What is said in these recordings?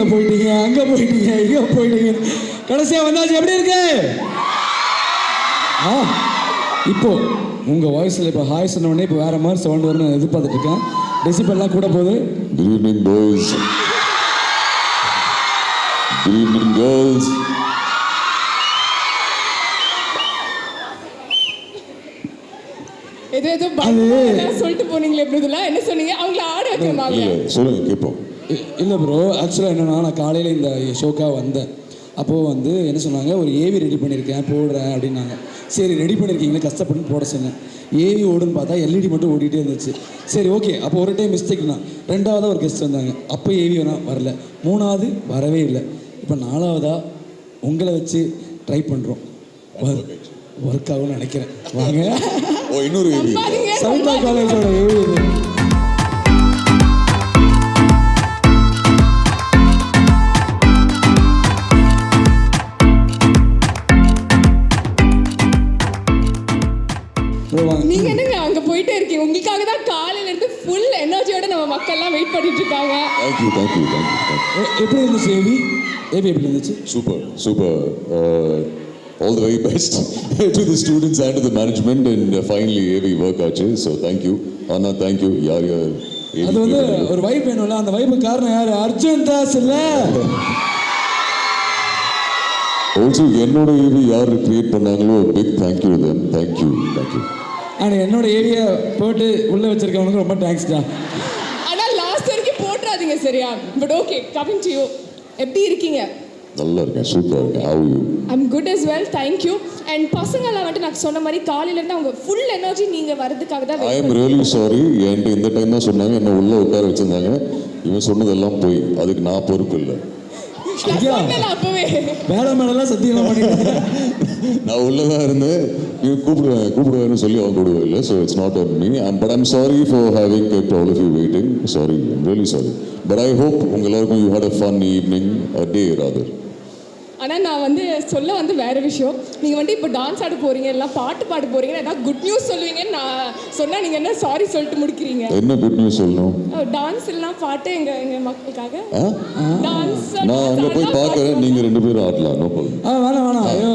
ரூட்ல போயிட்டீங்க அங்கே போயிட்டீங்க இங்கே போயிட்டீங்க கடைசியாக வந்தாச்சு எப்படி இருக்கு? ஆ இப்போ உங்கள் வாய்ஸில் இப்போ ஹாய் சொன்ன உடனே இப்போ வேற மாதிரி சவுண்ட் வரும்னு நான் எதிர்பார்த்துட்டு இருக்கேன் டெசிபெல்லாம் கூட போகுது. Good evening, boys. Good evening, girls. ஏதோ ஏதோ சொல்லிட்டு போனீங்களே பிரதுலா என்ன சொன்னீங்க? அவங்கள ஆட வைக்கணுமா இல்ல சொல்லுங்க கேட்போம். இல்லை ப்ரோ ஆக்சுவலாக என்னென்னா நான் காலையில் இந்த ஷோக்காக வந்தேன். அப்போது வந்து என்ன சொன்னாங்க ஒரு ஏவி ரெடி பண்ணியிருக்கேன் போடுறேன் அப்படின்னாங்க. சரி ரெடி பண்ணியிருக்கீங்களே கஷ்டப்பட்டு போட சொன்னேன். ஏவி ஓடுன்னு பார்த்தா எல்இடி மட்டும் ஓடிட்டே இருந்துச்சு. சரி ஓகே அப்போ ஒரு டைம் மிஸ்டேக் தான். ரெண்டாவதாக ஒரு கெஸ்ட் வந்தாங்க. அப்போ ஏவி வேணா வரல. மூணாவது வரவே இல்லை. இப்போ நாலாவதாக உங்களை வச்சு ட்ரை பண்ணுறோம் ஒர்க் ஆகும்னு நினைக்கிறேன். வாங்க. ஓ இன்னொரு சவிதா. காலேஜோட ஏவி எல்லாம் வெயிட் பண்ணிட்டு இருக்காங்க. தேங்க்யூ தேங்க்யூ தேங்க்யூ எப்படி இருந்துச்சு ஏவி? ஏவி எப்படி இருந்துச்சு? Super super all the very best to the students and the management and finally AV work ஆச்சு ஸோ தேங்க்யூ அண்ணா தேங்க்யூ யார் யார் அது வந்து ஒரு வைப் வேணும்ல அந்த வைப்பு காரணம் யாரு? அர்ஜுன் தாஸ் இல்ல? ஆல்சோ என்னோட ஏவி யார் கிரியேட் பண்ணாங்களோ big thank you them thank you thank you and என்னோட ஏரியா போட்டு உள்ள வச்சிருக்கவனுக்கு ரொம்ப தேங்க்ஸ்டா ஆனா லாஸ்ட் வரைக்கும் போட்டுறாதீங்க சரியா? But okay coming to you எப்படி இருக்கீங்க? நல்லா இருக்கேன் சூப்பராக இருக்கேன் how you I'm good as well thank you and பசங்கெல்லாம் வந்துட்டு நான் சொன்ன மாதிரி காலையில இருந்து அவங்க ஃபுல் எனர்ஜி நீங்க வரதுக்காக தான் ஐ எம் ரியலி சாரி என்கிட்ட இந்த டைம் தான் சொன்னாங்க. என்ன உள்ள உட்கார வச்சிருந்தாங்க. இவன் சொன்னதெல்லாம் போய் அதுக்கு நான் பொறுப்பு இல்லை. அப்பவே. மேல மேலலாம் சத்தியம் பண்ணிட்டு நான் உள்ள தான் இருந்தேன். இவன் கூப்பிடுவேன் கூப்பிடுவேன்னு சொல்லி அவன் கூப்பிடுவே இல்லை. So it's not on me but I'm sorry for having kept all of you waiting sorry I'm really sorry but I hope உங்க எல்லாருக்கும் you had a fun evening a day rather ஆனா நான் வந்து சொல்ல வந்து வேற விஷயம். நீங்க வந்து இப்போ டான்ஸ் ஆட போறீங்க எல்லாம் பாட்டு பாட போறீங்க ஏதாவது குட் நியூஸ் சொல்லுவீங்கன்னு நான் சொன்னா நீங்க என்ன சாரி சொல்லிட்டு முடிக்கிறீங்க? என்ன குட் நியூஸ் சொல்லணும்? டான்ஸ் எல்லாம் பாட்டு எங்க எங்க மக்களுக்காக? டான்ஸ் நான் அங்கே போய் பார்க்குறேன் நீங்கள் ரெண்டு பேரும் ஆடலாம் நோ ப்ராப்ளம் ஆ வேணாம் வேணாம். ஐயோ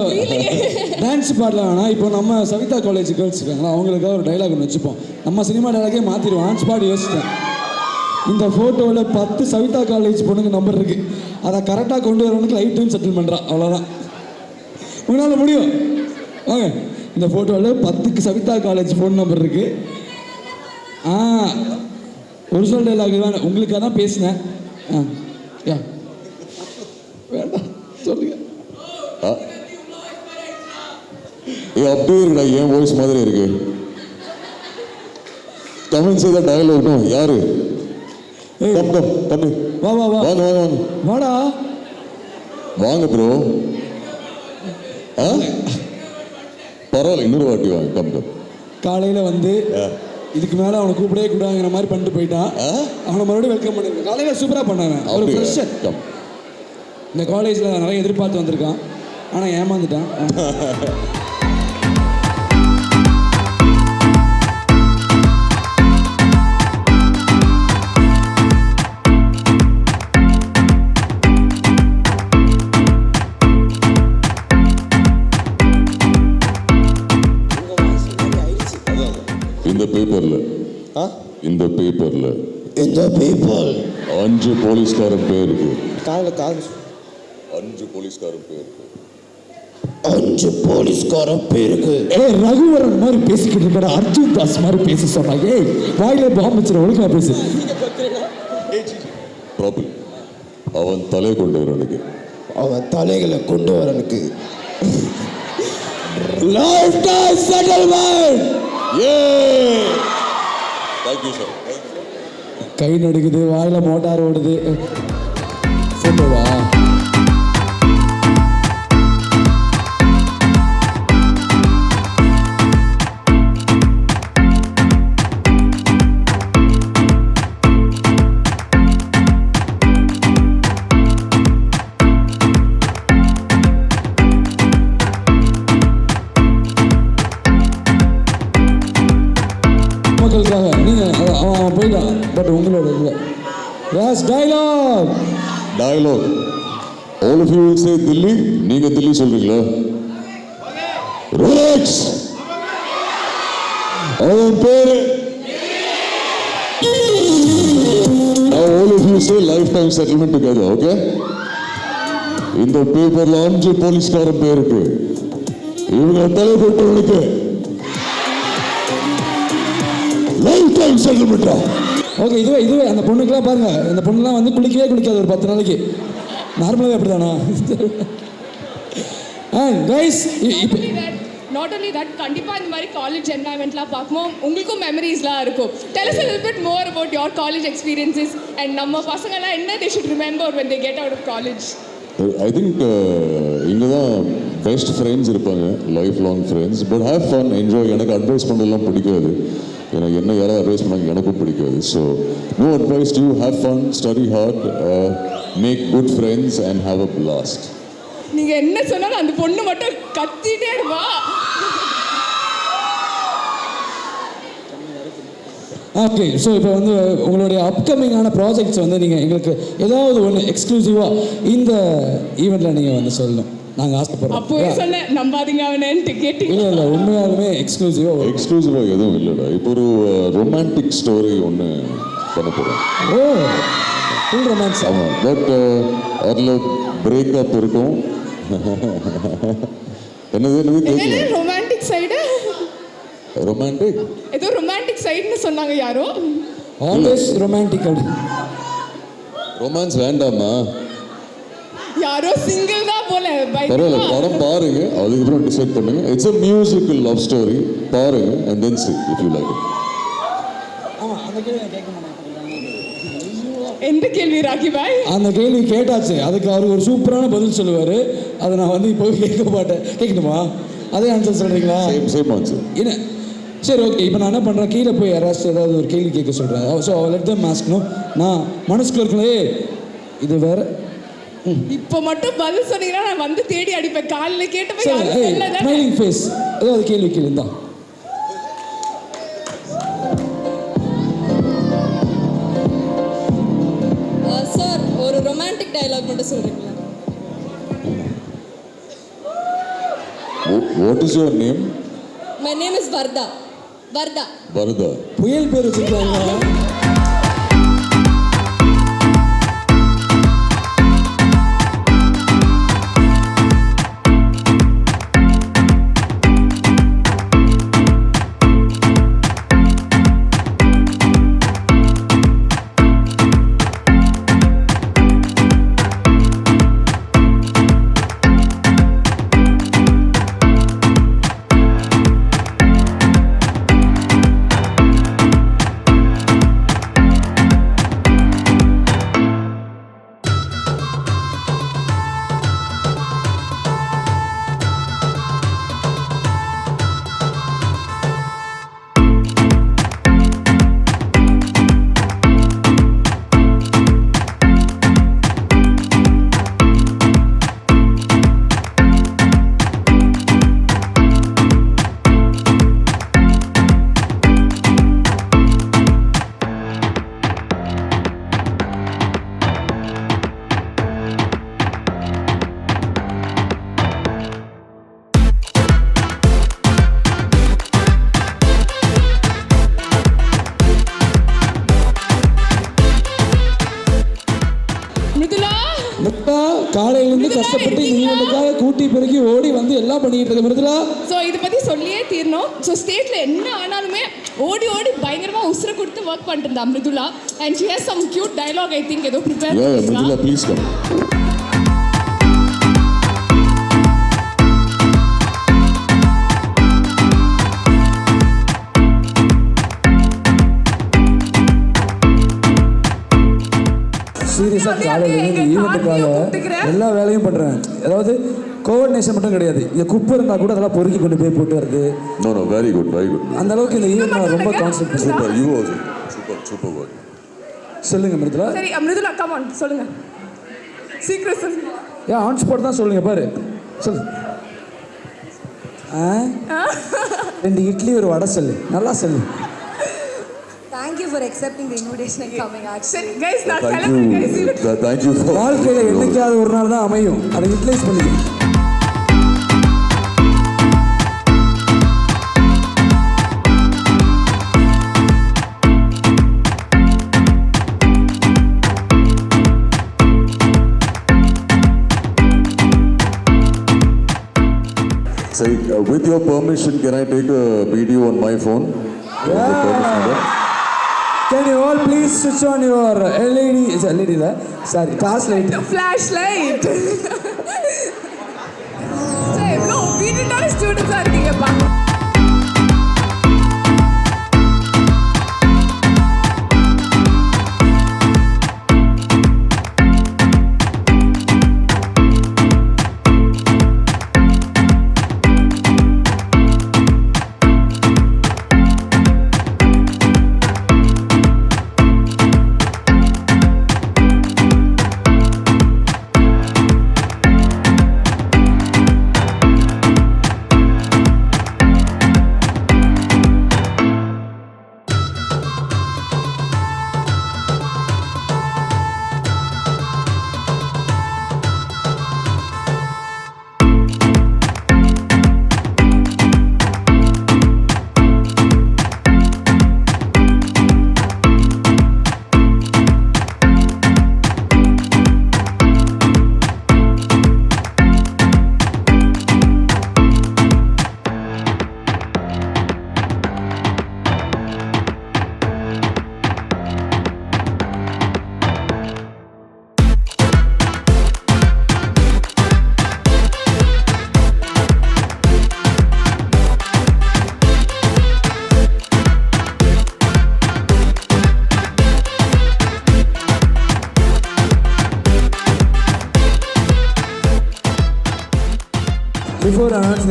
டான்ஸ் பாடலாம் வேணாம். இப்போ நம்ம சவிதா காலேஜ் கேர்ள்ஸ் இருக்காங்களா அவங்களுக்காக ஒரு டைலாக் ஒன்று வச்சுப்போம். நம்ம சினிமா டைலாகே மாற்றிடுவோம் டான்ஸ் பாடி யோசிச்சிட்டேன். இந்த ஃபோட்டோவில் பத்து சவிதா காலேஜ் பொண்ணுங்க நம்பர் இருக்கு. அதை கரெக்டாக கொண்டு வரவனுக்கு லைஃப் டைம் செட்டில் பண்ணுறான் அவ்வளோதான் உங்களால் முடியும். வாங்க. இந்த ஃபோட்டோவில் பத்துக்கு சவிதா காலேஜ் ஃபோன் நம்பர் இருக்கு. ஆ ஒரிஜினல் டைலாக் தான் உங்களுக்காக தான் பேசினேன். ஆ யா. வேண்டாம். சொல்லுங்க. ஆ. ஏ அப்படியே இருக்குடா என் வாய்ஸ் மாதிரி இருக்கு? கமெண்ட் செய்த டயலாக் யாரு? கம் கம் தம்பி. வா வா வா. வாங்க வாங்க வாங்க வாடா. வாங்க ப்ரோ ஆ? பரவாயில்ல இன்னொரு வாட்டி வாங்க. கம் கம் காலையில வந்து. இதுக்கு மேல அவனை கூப்பிடவே கூடாங்கிற மாதிரி பண்ணிட்டு போயிட்டான்? அவனை மறுபடியும் வெல்கம் பண்ணிருக்கேன் காலையில சூப்பரா பண்ணாங்க. ஒரு ஃப்ரெஷர் கம் இந்த காலேஜ்ல நிறைய எதிர்பார்த்து வந்திருக்கான். ஆனா ஏமாந்துட்டான். பேப்பர்ல ஆ? இந்த பேப்பர்ல இந்த பீப்புள் அஞ்சு போலீஸ்காரன் பேர் இருக்கு காதில் காது அஞ்சு போலீஸ்காரன் பேர் இருக்கு அஞ்சு போலீஸ்கார பேருக்கு. ஏய் ரகுவரன் மாதிரி பேசிக்கிட்டு இருக்கிற அர்ஜுன் தாஸ் மாதிரி பேச சொன்னாங்க. ஏய் வாயிலே பாம்பு வச்சிரு ஒழுங்கா பேசு. ப்ராப்ளம் அவன் தலை கொண்டு வரனுக்கு அவன் தலைகளை கொண்டு வரனுக்கு செட்டில்மெண்ட் ஏ தேங்க்யூ சார் கை நடுக்குது வாயில மோட்டார் ஓடுது. மக்களுக்காக நீங்க அதான் அவன் அவன் போயிட்டான் பட் உங்களோட இல்லை ராஸ் dialogue dialogue all of you will say Dilli நீங்க தில்லி சொல்றீங்களா? ரிலாக்ஸ் அவன் பேரு? Now all of you say lifetime settlement together, okay? இந்த பேப்பர்ல அஞ்சு போலீஸ்காரன் பேருக்கு. இவங்க தலைப்பட்டவனுக்கு டைம் செட்டில்மெண்டா ஓகே இதுவே இதுவே அந்த பொண்ணுக்கெல்லாம் பாருங்க. இந்த பொண்ணுலாம் வந்து குளிக்கவே குளிக்காது ஒரு பத்து நாளைக்கு. நார்மலாகவே அப்படி தானா ஆ கைஸ் இப்போ நாட் only that கண்டிப்பாக இந்த மாதிரி காலேஜ் என்வாயன்மெண்ட்லாம் பார்க்கும்போது உங்களுக்கும் மெமரிஸ்லாம் இருக்கும். Tell us a little bit more about your college experiences and நம்ம பசங்கெல்லாம் என்ன they should remember when they get out of college? I think இங்கே தான் பெஸ்ட் ஃப்ரெண்ட்ஸ் இருப்பாங்க life long friends but have fun enjoy எனக்கு advice பண்ணலாம் பிடிக்காது. எனக்கு என்ன யாராவது அட்வைஸ் பண்ணாங்க எனக்கும் பிடிக்காது. So no advice you have fun study hard make good friends and have a blast நீங்க என்ன சொன்னாலும் அந்த பொண்ணு மட்டும் கத்திட்டே இருப்பா. ஓகே ஸோ இப்போ வந்து உங்களுடைய அப்கமிங்கான ப்ராஜெக்ட்ஸ் வந்து நீங்கள் எங்களுக்கு ஏதாவது ஒன்று எக்ஸ்க்ளூசிவாக இந்த ஈவெண்ட்டில் நீங்கள் வந்து சொல்லணும். நாங்கள் அப்போவே ஆசைப்படுறோம் சொன்னேன் நம்பாதீங்க அவனேன்ட்டு கேட்டீங்க. இல்லை இல்லை உண்மையாலுமே எக்ஸ்க்ளூசிவாக எக்ஸ்க்ளூசிவாக எதுவும் இல்லைடா. இப்போ ஒரு ரொமான்டிக் ஸ்டோரி ஒன்று பண்ண போகிறோம் ஓ ஃபுல் ரொமான்ஸ் ஆமாம் பட் அதில் பிரேக்கப் இருக்கும். என்னது என்னது கேட்கல ரொமான்டிக் சைடு ரொமான்டிக் ஏதோ ரொமான்டிக் சைடுன்னு சொன்னாங்க யாரோ. ஆல்வேஸ் ரொமான்டிக் ரொமான்ஸ் வேண்டாமா யாரோ சிங்கிள் பரவாயில்ல. படம் பாருங்க. அதுக்கப்புறம் டிசைட் பண்ணுங்க. It's a musical love story பாருங்க அண்ட் தென் அந்த கேள்வி கேட்க மாட்டேன். எந்த கேள்வி ராக்கி பாய் அந்த கேள்வி கேட்டாச்சு. அதுக்கு அவர் ஒரு சூப்பரான பதில் சொல்லுவார். அதை நான் வந்து இப்போ கேட்க மாட்டேன். கேட்கணுமா அதே ஆன்சர் சொல்கிறீங்களா சேம் சேம் ஆன்சர் என்ன? சரி ஓகே இப்போ நான் என்ன பண்ணுறேன் கீழே போய் யாராச்சும் ஏதாவது ஒரு கேள்வி கேட்க சொல்கிறேன் ஸோ லெட் தம் ஆஸ்கணும் நான் மனசுக்குள்ள இருக்கலே இது வேற இப்போ மட்டும் பதில் சொன்னீங்கன்னா நான் வந்து தேடி அடிப்பேன். யாரும் ஏய் சொல்லதானே ஸ்மைலிங் ஃபேஸ் ஏதாவது கேள்வி தான் சார் ஒரு ரொமான்டிக் டயலாக் மட்டும் சொல்றீங்களா? What is your name my name is Vardah Vardah Vardah புயல் பேர் வச்சுருக்காங்க. காலையிலேருந்து கஷ்டப்பட்டு ஈவெண்ட்டுக்காக கூட்டி பெருக்கி ஓடி வந்து எல்லாம் பண்ணிக்கிட்டு இருக்க மிருதுலா. ஸோ இதை பற்றி சொல்லியே தீரணும். ஸோ ஸ்டேட்டில் என்ன ஆனாலுமே ஓடி ஓடி பயங்கரமாக உசுர கொடுத்து ஒர்க் பண்ணிட்டு இருந்தா Mridula. And she has some cute dialogue I think ஏதோ ப்ரிப்பேர் யா மிதுலா ப்ளீஸ் கம் சீரியஸாக காலையிலேருந்து ஈவெண்ட்டுக்காக. எல்லா வேலையும் பண்ணுறேன் அதாவது கோஆர்டினேஷன் மட்டும் கிடையாது. இந்த குப்பை இருந்தால் கூட அதெல்லாம் பொறுக்கி கொண்டு போய் போட்டு வருது no no very good very good அந்த அளவுக்கு இந்த ஈவெண்ட் நான் ரொம்ப consent super you super super work சொல்லுங்க மிருதுலா சரி மிருதுலா கமான் சொல்லுங்க. சீக்கிரம் சொல்லுங்க. ஏன் ஆன் ஸ்பாட் தான் சொல்லுங்க பாரு. சொல்லு. ஆ? ரெண்டு இட்லி ஒரு வடை சொல்லு. நல்லா சொல்லு. You for accepting the invitation and coming actually. Guys நான் Th- Thank you for. வாழ்க்கையில என்னைக்காவது ஒரு நாள் தான் அமையும் அதை யூட்டிலைஸ் பண்ணிக்கணும் Say, uh, with your permission, can I take a video on my phone? Can you all please ஸ்விட்ச் ஆன் யுவர் எல்இடி எல்இடி இல்லை sorry torch light flash light சரி ப்ரோ வீட்டுட்டான ஸ்டூடெண்ட்ஸாக இருக்கீங்கப்பா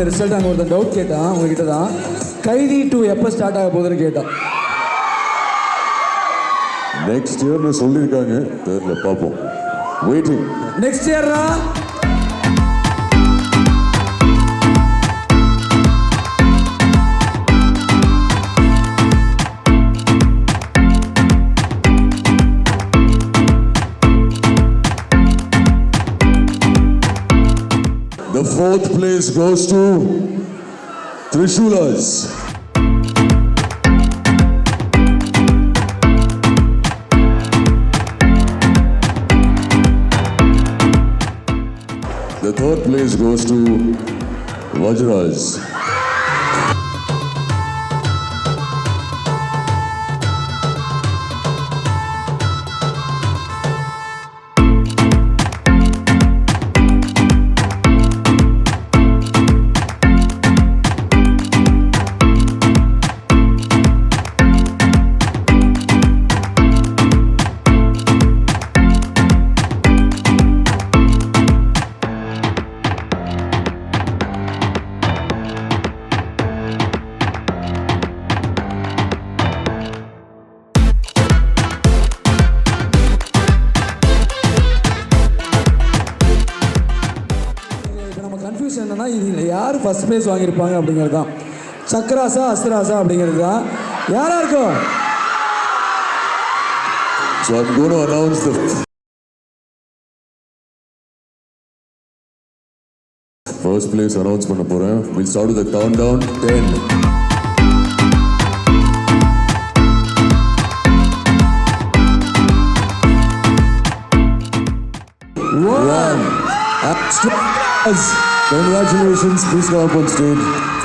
ரிசல்ட் அங்கே ஒருத்தன் டவுட் கேட்டான் உங்ககிட்ட தான் கைதி டூ எப்போ ஸ்டார்ட் ஆக போகுதுன்னு கேட்டான். நெக்ஸ்ட் இயர்னு சொல்லியிருக்காங்க. தெரியல பார்ப்போம். வெயிட்டிங் நெக்ஸ்ட் இயர்ரா fourth place goes to Trishulas. The third place goes to Vajras. First prize வாங்கியிருப்பாங்க அப்படிங்கிறது தான் சக்ராசா அஸ்ராசா அப்படிங்கிறது தான் யாரா இருக்கும் So I'm going to announce the first place announce பண்ண போறேன். We'll start with the countdown. 10, One. Congratulations. Please come up on stage.